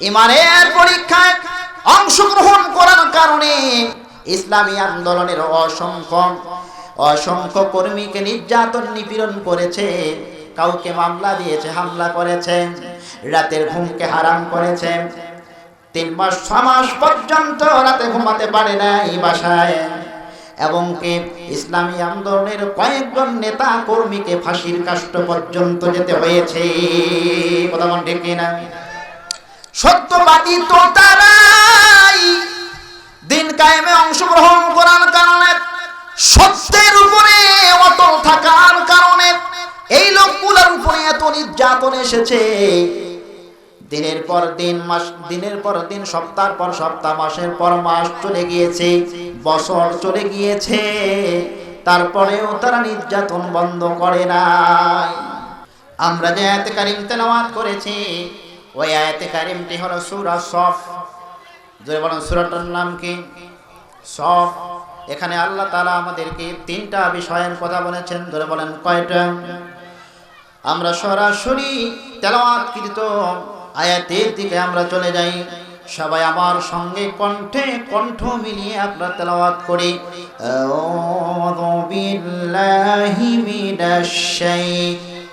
ইমানের পরীক্ষায় অংশগ্রহণ করার কারণে ইসলামী আন্দোলনের অসংখ্য অসংখ্য কর্মীকে নির্যাতন নিপীড়ন করেছে, কাউকে মামলা দিয়েছে, হামলা করেছে, রাতের ঘুমকে হারাম করেছে। তিন মাস, ছ মাস পর্যন্ত রাতে ঘুমাতে পারে না এই বাসায়। এবং কে ইসলামী আন্দোলনের কয়েকজন নেতা কর্মীকে ফাঁসির কাষ্ট পর্যন্ত যেতে হয়েছে। কথা বল ঠিক কিনা? সত্যবাদী তো তারাই দিন কায়েমে অংশগ্রহণ করার কারণে, সত্যের উপরে অটল থাকার কারণে এই লোকগুলোর উপরে এত নির্যাতন এসেছে। দিনের পর দিন, মাস, দিনের পর দিন, সপ্তাহ পর সপ্তাহ, মাসের পর মাস চলে গিয়েছে, বছর চলে গিয়েছে। তারপরেও তারা নির্যাতন বন্ধ করে নাই। আমরা যে আয়াতে কারিম তেলাওয়াত করেছি ওই আয়াতে কারিমটি হলো সূরা সফ? জোরে বলেন, সূরাটার নাম কি? সফ। এখানে আল্লাহ তালা আমাদেরকে তিনটা বিষয়ের কথা বলেছেন ধরে বলেন, কয়টা? আমরা সরাসরি তেলাওয়াতকৃত আয়াতের দিকে আমরা চলে যাই। সবাই আমার সঙ্গে কণ্ঠে কণ্ঠ মিলিয়ে আমরা তেলাওয়াত করি। বিল্লাহি মিনাশ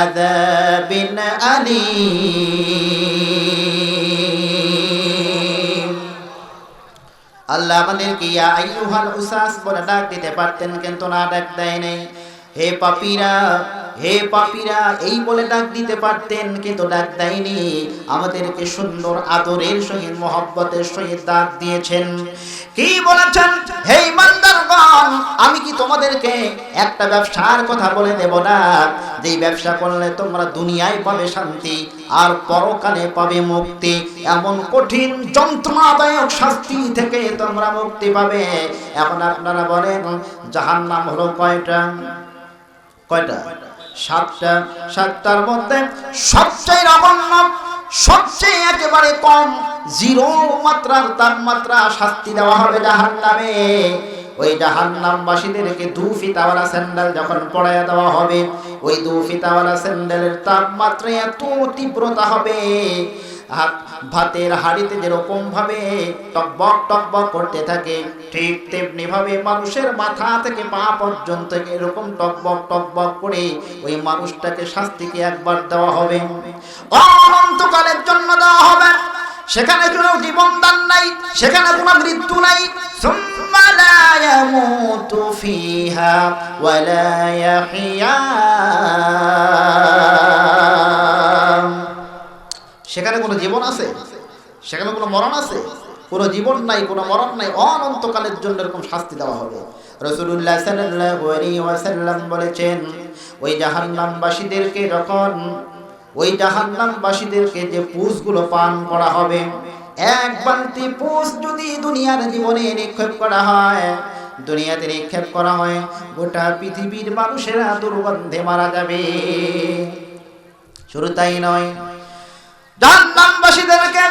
عذاب أليم আল্লাহ আমাদেরকে ইয়া আইয়ুহাল উসাস বলে ডাক দিতে পারতেন কিন্তু না ডাক দেয় নাই হে পাপীরা হে পাপীরা, এই বলে ডাক দিতে পারতেন, কিন্তু ডাক দেয়নি। আমাদেরকে সুন্দর আদরের সহিত, মহব্বতের সহিত ডাক দিয়েছেন। কি বলেছেন? হে ইমানদারগণ, আমি কি তোমাদেরকে একটা ব্যবসার কথা বলে দেব না? যেই ব্যবসা করলে তোমরা দুনিয়ায় পাবে শান্তি, আর পরকালে পাবে মুক্তি। এমন কঠিন যন্ত্রণাদায়ক শাস্তি থেকে তোমরা মুক্তি পাবে। এখন আপনারা বলেন, জাহান্নাম হলো কয়টা? কয়টা? সাতটা, সাতটার মধ্যে সবচেয়ে নগণ্য সবচেয়ে একেবারে কম, জিরো মাত্রার তাপমাত্রা শাস্তি দেওয়া হবে জাহান নামে ওই জাহান্নামবাসীদেরকে দু ফিতাওয়ালা স্যান্ডেল যখন পড়াইয়া দেওয়া হবে, ওই দু ফিতাওয়ালা স্যান্ডেলের তাপমাত্রা এত তীব্রতা হবে ভাতের হাড়িতে যেরকমভাবে টকবক টকবক করতে থাকে, ঠিক তেমনিভাবে মানুষের মাথা থেকে পা পর্যন্ত এরকম টকবক টকবক করে ওই মানুষটাকে শাস্তিকে একবার দেওয়া হবে। অনন্তকালের জন্য দেওয়া হবে। সেখানে কোন জীবন দান নাই, সেখানে কোন মৃত্যু নাই। লা ফিহা ওয়ালা ইয়াহিয়া। সেখানে কোনো জীবন আছে? সেখানে কোনো মরণ আছে? কোনো জীবন নাই, কোনো মরণ নাই, অনন্তকালের জন্য এরকম শাস্তি দেওয়া হবে। রসুল্লাহ সাল্লাল্লাহু আলাইহি ওয়াসাল্লাম বলেছেন, ওই জাহান্নামবাসীদেরকে যখন, ওই জাহান্নামবাসীদেরকে যে পুষগুলো পান করা হবে, এক বালতি পুষ যদি দুনিয়ার জীবনে নিক্ষেপ করা হয়, দুনিয়াতে নিক্ষেপ করা হয়, গোটা পৃথিবীর মানুষেরা দুর্গন্ধে মারা যাবে। শুরু তাই নয় জাহান্নামবাসীদেরকে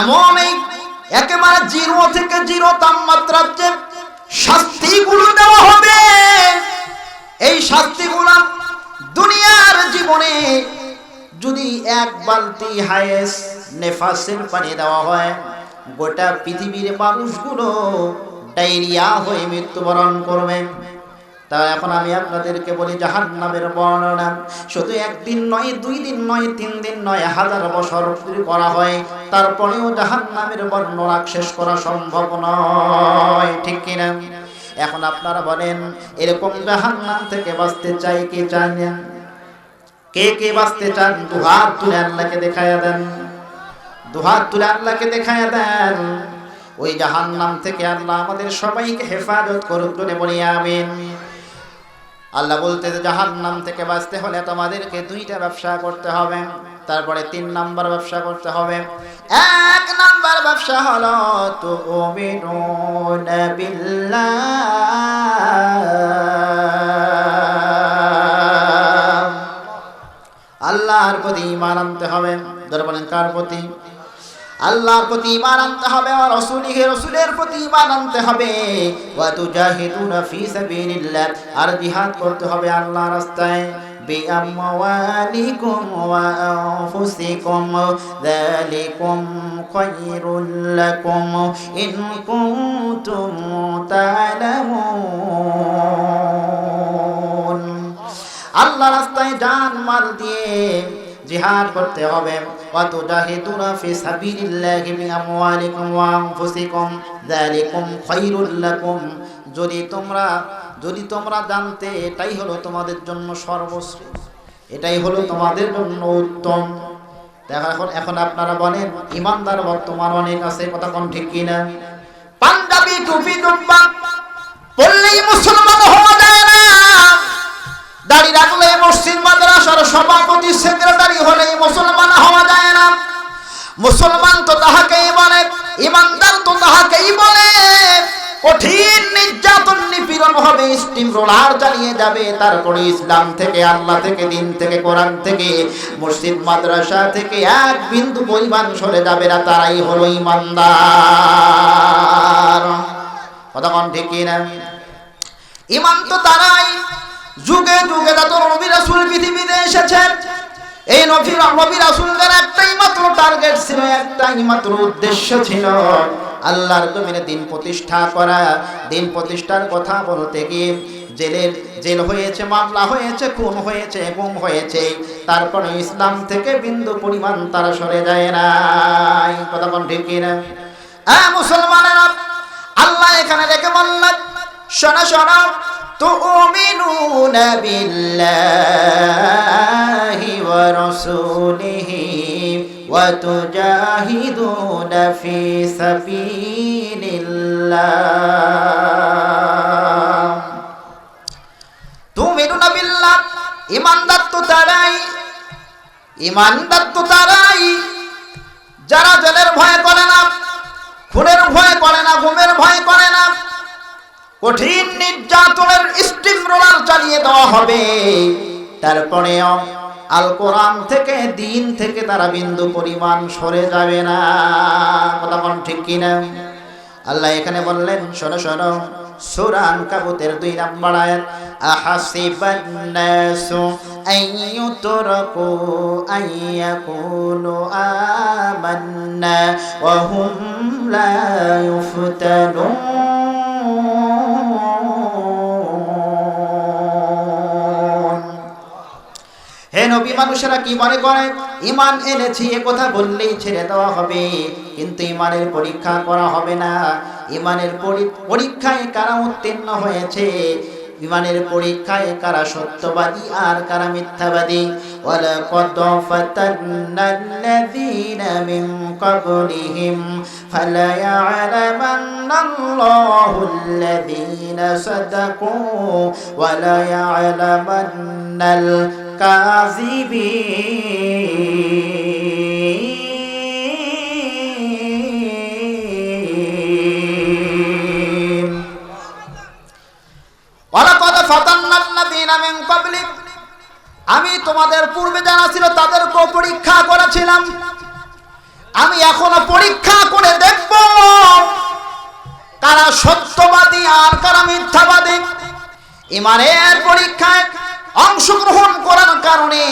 এমন এই একেবারে জিরো থেকে জিরো তাপমাত্রার যে শাস্তিগুলো দেওয়া হবে, এই শাস্তিগুলো দুনিয়ার জীবনে যদি এক বালতি হায়েস নেফাসের পানি দেওয়া হয়, গোটা পৃথিবীর মানুষগুলো ডায়রিয়া হয়ে মৃত্যুবরণ করবে। তা এখন আমি আপনাদেরকে বলি জাহান নামের বর্ণনা। শুধু একদিন নয়, দুই দিন নয়, তিন দিন নয়, হাজার বছর করা হয়। তারপরেও জাহান্নামের বর্ণনা শেষ করা সম্ভব নয়, ঠিক কিনা? এখন আপনারা বলেন, এরকম জাহান নাম থেকে বাঁচতে চাই কে চান কে কে বাঁচতে চান? দুহাত তুলে আল্লাহকে দেখায়া দেন। দুহাত তুলে আল্লাহকে দেখায়া দেন। ওই জাহান নাম থেকে আল্লাহ আমাদের সবাইকে হেফাজত করুক বলি, আমিন। আল্লাহ বলতে জাহান নাম থেকে বাঁচতে হলে তোমাদেরকে দুইটা ব্যবসা করতে হবে। তারপরে তিন নাম্বার ব্যবসা করতে হবে। এক নাম্বার ব্যবসা হলো তো আল্লাহর প্রতি ইমান আনতে হবে। ধরে বলেন কার প্রতি? আল্লাহর প্রতি ইমান আনতে হবে আর রসুলিহে রসুলের প্রতি ইমান আনতে হবে ওয়া তুজাহিদুনা ফি সাবিলিল্লাহ আর জিহাদ করতে হবে আল্লাহর রাস্তায় بأموالكم وأنفسكم ذلكم خير لكم إن كنتم تعلمون আল্লাহ রাস্তায় জান মাল দিয়ে জিহাদ করতে হবে। জাহিদুনা ফি সাবিলিল্লাহি বিআমওয়ালিকুম ওয়া আনফুসিকুম। যালিকুম খায়রুল লাকুম। যদি তোমরা যদি তোমরা জানতে এটাই হলো তোমাদের জন্য সর্বশ্রেষ্ঠ, এটাই হলো তোমাদের জন্য উত্তম। দেখা, এখন এখন আপনারা বলেন, ইমানদার বর্তমান অনেক আছে, কথা কোন ঠিক কিনা? পাঞ্জাবি টুপি, জুব্বা মসজিদ, মাদ্রাসার সভাপতি, সেক্রেটারি হলে মুসলমান হওয়া যায় না। মুসলমান তো তাহাকেই বলে, ইমানদার তো তাহাকেই বলে। কঠিন নির্যাতন নিপীড়ন হবে, স্টিম রোলার চালিয়ে যাবে। তারপরে ইসলাম থেকে, আল্লাহ থেকে, দিন থেকে, কোরআন থেকে, মসজিদ, মাদ্রাসা থেকে এক বিন্দু পরিমাণ সরে যাবে না। তারাই হলো ইমানদার। কোন ঠিক না ইমান তো তারাই। যুগে যুগে যত নবী রাসূল পৃথিবীতে এসেছেন। এই নবী নবী রাসূলদের একটাই মাত্র টার্গেট ছিল, একটাই মাত্র উদ্দেশ্য ছিল আল্লাহর জমিনে দিন প্রতিষ্ঠা করা। দিন প্রতিষ্ঠার কথা বলতে গিয়ে জেলের জেল হয়েছে, মামলা হয়েছে, খুন হয়েছে, গুম হয়েছে। তারপরে ইসলাম থেকে বিন্দু পরিমাণ তারা সরে যায় না। কথা কোন ঠিক কিনা? হ্যাঁ মুসলমানেরা, আল্লাহ এখানে রেখে বললেন, শোনা শোনা تؤمنون بالله ورسوله وتجاهدون في سبيل الله تؤمنون بالله ইমানদার তো তারাই ইমানদার তো তারাই যারা জেলের ভয় করে না খুনের ভয় করে না ঘুমের ভয় করে না কঠিন নির্যাতনের স্টিম রোলার চালিয়ে দেওয়া হবে। তারপরেও আল কোরআন থেকে, দিন থেকে তারা বিন্দু পরিমাণ সরে যাবে না। কথা ঠিক কিনা? আল্লাহ এখানে বললেন, শোনো শোনো সুরান কাবুতের দুই নাম্বার আয়াত আহাসিবান নাসু আইয়ুতরাকু আইয়াকুলু আমান্না ওয়া হুম লা ইউফতানুন নবী মানুষেরা কি মনে করে ইমান এনেছি এ কথা বললেই ছেড়ে দেওয়া হবে কিন্তু ইমানের পরীক্ষা করা হবে না ইমানের পরীক্ষায় কারা উত্তীর্ণ হয়েছে ইমানের পরীক্ষায় কারা সত্যবাদী আর কারা মিথ্যাবাদী ولقد فتنا الذين من قبلهم فليعلمن الله الذين صدقوا وليعلمن الكاذبين ولقد فتنا الذين من قبلك আমি তোমাদের পূর্বে জানা ছিল তাদেরকেও পরীক্ষা করেছিলাম আমি এখনো পরীক্ষা করে দেখব কারা সত্যবাদী আর কারা মিথ্যাবাদী ইমানের পরীক্ষায় অংশগ্রহণ করার কারণে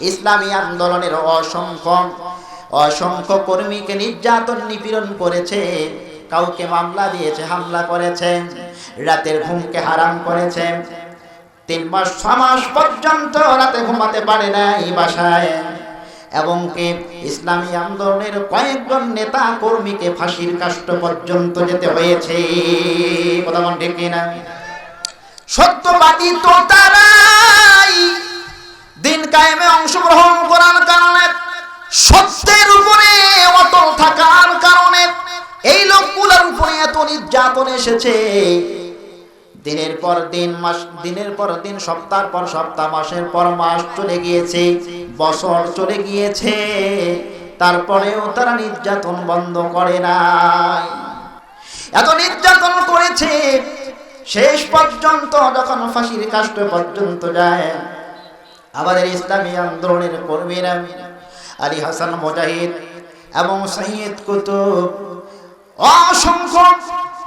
ইসলামী আন্দোলনের অসংখ্য অসংখ্য কর্মীকে নির্যাতন নিপীড়ন করেছে, কাউকে মামলা দিয়েছে, হামলা করেছে, রাতের ঘুমকে হারাম করেছে। তিন মাস, ছ মাস পর্যন্ত রাতে ঘুমাতে পারে না এই বাসায়। এবং কে ইসলামী আন্দোলনের কয়েকজন নেতা কর্মীকে ফাঁসির কাষ্ট পর্যন্ত যেতে হয়েছে। কথা মন ঠিক কিনা? সত্যবাদী তো তারাই। দিন কায়েমে অংশগ্রহণ করার কারণে, সত্যের উপরে অটল থাকার কারণে এই লোকগুলোর উপরে এত নির্যাতন এসেছে। দিনের পর দিন মাস, দিনের পর দিন সপ্তাহ পর সপ্তাহ, মাসের পর মাস চলে গিয়েছে, বছর চলে গিয়েছে। তারপরেও তারা নির্যাতন বন্ধ করে নাই। এত নির্যাতন করেছে শেষ পর্যন্ত যখন ফাঁসির কাষ্ট পর্যন্ত যায় আমাদের ইসলামী আন্দোলনের কর্মীরা আলী হাসান, মুজাহিদ এবং সৈয়দ কুতুব অসংখ্য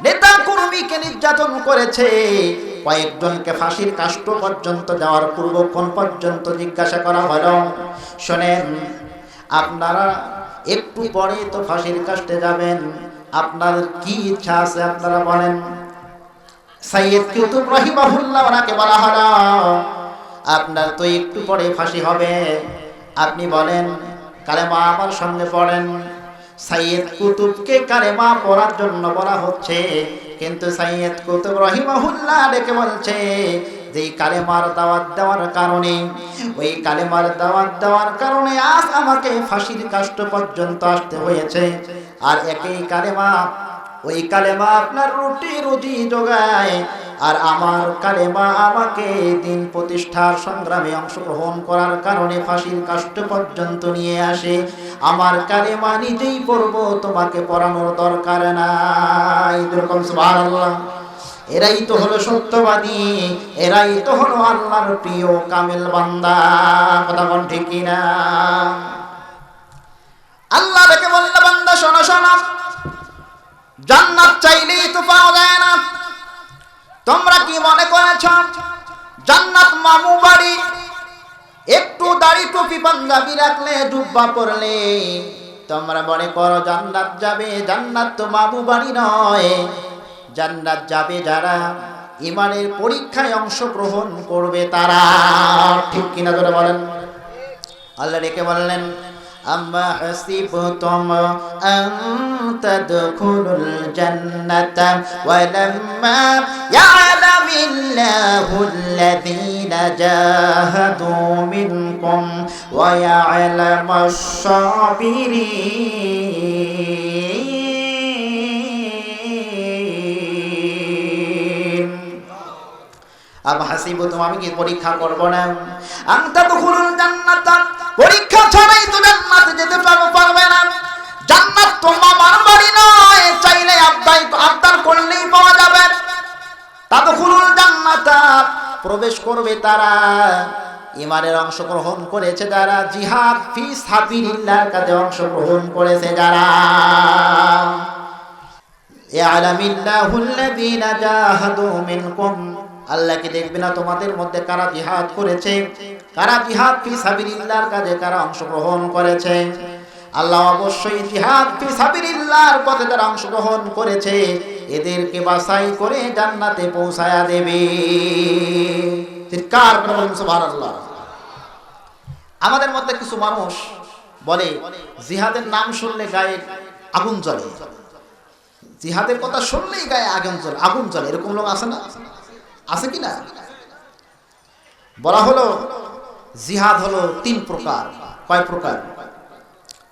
নেতা কর্মীকে নির্যাতন করেছে। কয়েকজনকে ফাঁসির কাষ্ট পর্যন্ত যাওয়ার পূর্বক্ষণ পর্যন্ত জিজ্ঞাসা করা হলো? শোনেন, আপনারা একটু পরে তো ফাঁসির কাষ্টে যাবেন। আপনার কি ইচ্ছা আছে আপনারা বলেন। সাইয়েদ কুতুব রহিমাহুল্লাহ ওনাকে বলা হলো আপনার তো একটু পরে ফাঁসি হবে। আপনি বলেন, কালেমা আমার সঙ্গে পড়েন। সাইয়েদ কুতুবকে কালেমা পড়ার জন্য বলা হচ্ছে, কিন্তু সাইয়েদ কুতুব রহিমাহুল্লাহ ডেকে বলছে যে, এই কালেমার দাওয়াত দেওয়ার কারণে, ওই কালেমার দাওয়াত দেওয়ার কারণে আজ আমাকে ফাঁসির কাষ্ট পর্যন্ত আসতে হয়েছে। আর একই কালেমা ওই কালেমা আপনার রুটি রুজি যোগায় আর আমার কালেমা আমাকে দিন প্রতিষ্ঠার সংগ্রামে অংশগ্রহণ করার কারণে ফাঁসির কাষ্ট পর্যন্ত নিয়ে আসে। আমার কালেমা নিজেই পড়ব, তোমাকে পড়ানোর দরকার নাই। সুবহানাল্লাহ। এরাই তো হলো সত্যবাদী, এরাই তো হলো আল্লাহর প্রিয় কামেল বান্দা। কথা বল ঠিক কিনা? আল্লাহ দেখে বললে, বান্দা, শোনো শোনো। জান্নাত চাইলেই তো পাওয়া যায় না। তোমরা কি মনে করেছ, জান্নাত মামু বাড়ি? একটু দাড়ি টুপি পাঞ্জাবি রাখলে, জুব্বা পরলে। তোমরা মনে করো জান্নাত যাবে, জান্নাত তো মামু বাড়ি নয়। জান্নাত যাবে যারা ইমানের পরীক্ষায় অংশগ্রহণ করবে তারা। ঠিক কিনা ধরে বলেন। আল্লাহ রেখে বললেন أما حسبتم أن تدخلوا الجنة ولما يعلم الله الذين جاهدوا منكم ويعلم الصابرين আম হাসিবু তুমি আমি কি পরীক্ষা করব না আনতা দুখুলুল জান্নাত পরীক্ষা ছাড়াই তো জান্নাতে যেতে পারব, পারবে না। জান্নাত তো মামার নয়, চাইলে আবদাই আবদার করলেই পাওয়া যাবে। তা দুখুলুল জান্নাত, প্রবেশ করবে তারা। ইমানের অংশগ্রহণ করেছে যারা, জিহাদ ফি সাবিলিল্লাহর কাজে অংশগ্রহণ করেছে যারা। ইয়ালামিল্লাহুল্লাযীনা জাহাদু মিনকুম। আল্লাহ কি দেখবে না তোমাদের মধ্যে কারা জিহাদ করেছে? কারা জিহাদ ফি সাবিলিল্লাহর কাজে কারা অংশগ্রহণ করেছে? আল্লাহ অবশ্যই জিহাদ ফি সাবিলিল্লাহর পথে যারা অংশগ্রহণ করেছে। এদেরকে বাছাই করে জান্নাতে পৌঁছায়া দেবে। চিৎকার করে বলুন সুবহানাল্লাহ। আমাদের মধ্যে কিছু মানুষ বলে, জিহাদের নাম শুনলে গায়ে আগুন জ্বলে। জিহাদের কথা শুনলেই গায়ে আগুন জ্বলে আগুন জ্বলে, এরকম লোক আছে না? আছে কি না? বলা হলো, জিহাদ হলো তিন প্রকার। কয় প্রকার?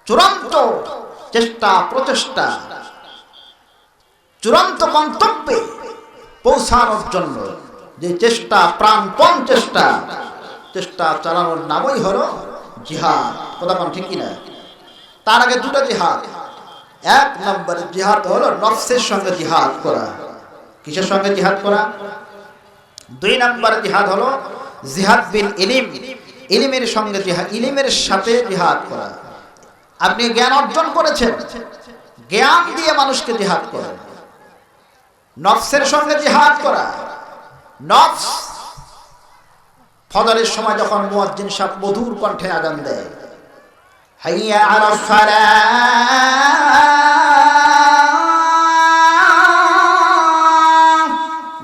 চূড়ান্ত চেষ্টা, প্রচেষ্টা। চূড়ান্ত গন্তব্যে পৌঁছানোর জন্য যে চেষ্টা, প্রাণপণ চেষ্টা চেষ্টা চালানোর নামই হলো জিহাদ। কথা কোন ঠিক কিনা? তার আগে দুটো জিহাদ। এক নম্বর জিহাদ হলো নফসের সঙ্গে জিহাদ করা। কিসের সঙ্গে জিহাদ করা? দুই নম্বর জিহাদ হলো জিহাদ বিল ইলিম। ইলিমের সঙ্গে জিহাদ ইলিমের সাথে জিহাদ করা। আপনি জ্ঞান অর্জন করেছেন। জ্ঞান দিয়ে মানুষকে জিহাদ করেন নফসের সঙ্গে জিহাদ করা। নফস ফজরের সময় যখন মুয়াজ্জিন সাহেব মধুর কণ্ঠে আগান দেয়। হাইয়া আলা সালাহ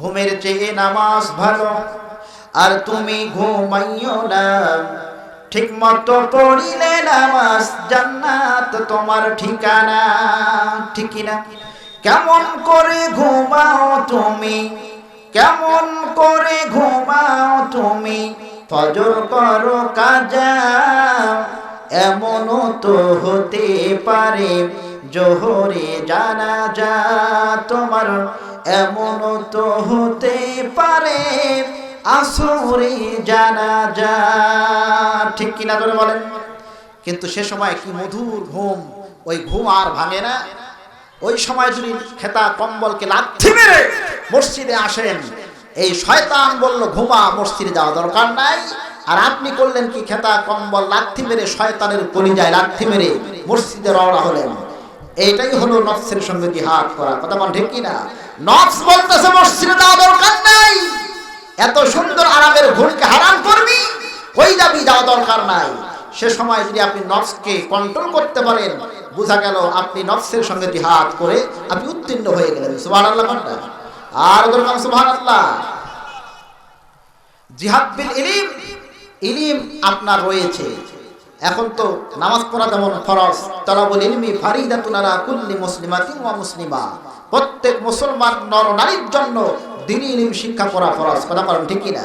ঘুমের চেয়ে নামাজ ভালো। আর তুমি ঘুমাইও না। ঠিক মতো পড়িলে নামাজ জান্নাত তোমার ঠিকানা ঠিক না কেমন করে ঘুমাও তুমি? কেমন করে ঘুমাও তুমি? ফজর করো কাজা। এমনও তো হতে পারে, জোহরে জানা যা তোমার এমনও তো হতে পারে আসরে জানা যা ঠিক কিনা করে বলেন? কিন্তু সে সময় কি মধুর ঘুম? ওই ঘুম আর ভাঙে না। ওই সময় যদি খেতা কম্বলকে লাথি মেরে মসজিদে আসেন, এই শয়তান বলল, ঘুমা, মসজিদে যাওয়া দরকার নাই। আর আপনি করলেন কি? খেতা কম্বল লাথি মেরে শয়তানের কলিজায় লাথি মেরে মসজিদে রওনা হলেন। এইটাই হলো নফসের সঙ্গে জিহাদ করা। কথা বল ঠিক কিনা? নফস বলতেছে, মসজিদে যাওয়া দরকার নাই। এত সুন্দর আরামের ঘুমকে হারাম করবি ওই যাবি যাওয়া দরকার নাই। সে সময় যদি আপনি নফসকে কন্ট্রোল করতে পারেন, বোঝা গেল আপনি নফসের সঙ্গে জিহাদ করে আপনি উত্তীর্ণ হয়ে গেলেন। সুবহান আল্লাহ আর দরকার সুবহান আল্লাহ জিহাদ বিল ইলিম। ইলিম আপনার রয়েছে। এখন তো নামাজ পড়া যেমন ফরজ তলাবুল ইলমি ফারিদাতুন আলা কুল্লি মুসলিমাতিন ওয়া মুসলিমা। প্রত্যেক মুসলমান নর নারীর জন্য দিনী ইলম শিক্ষা করা ফরজ, কথা বলেন ঠিক কি না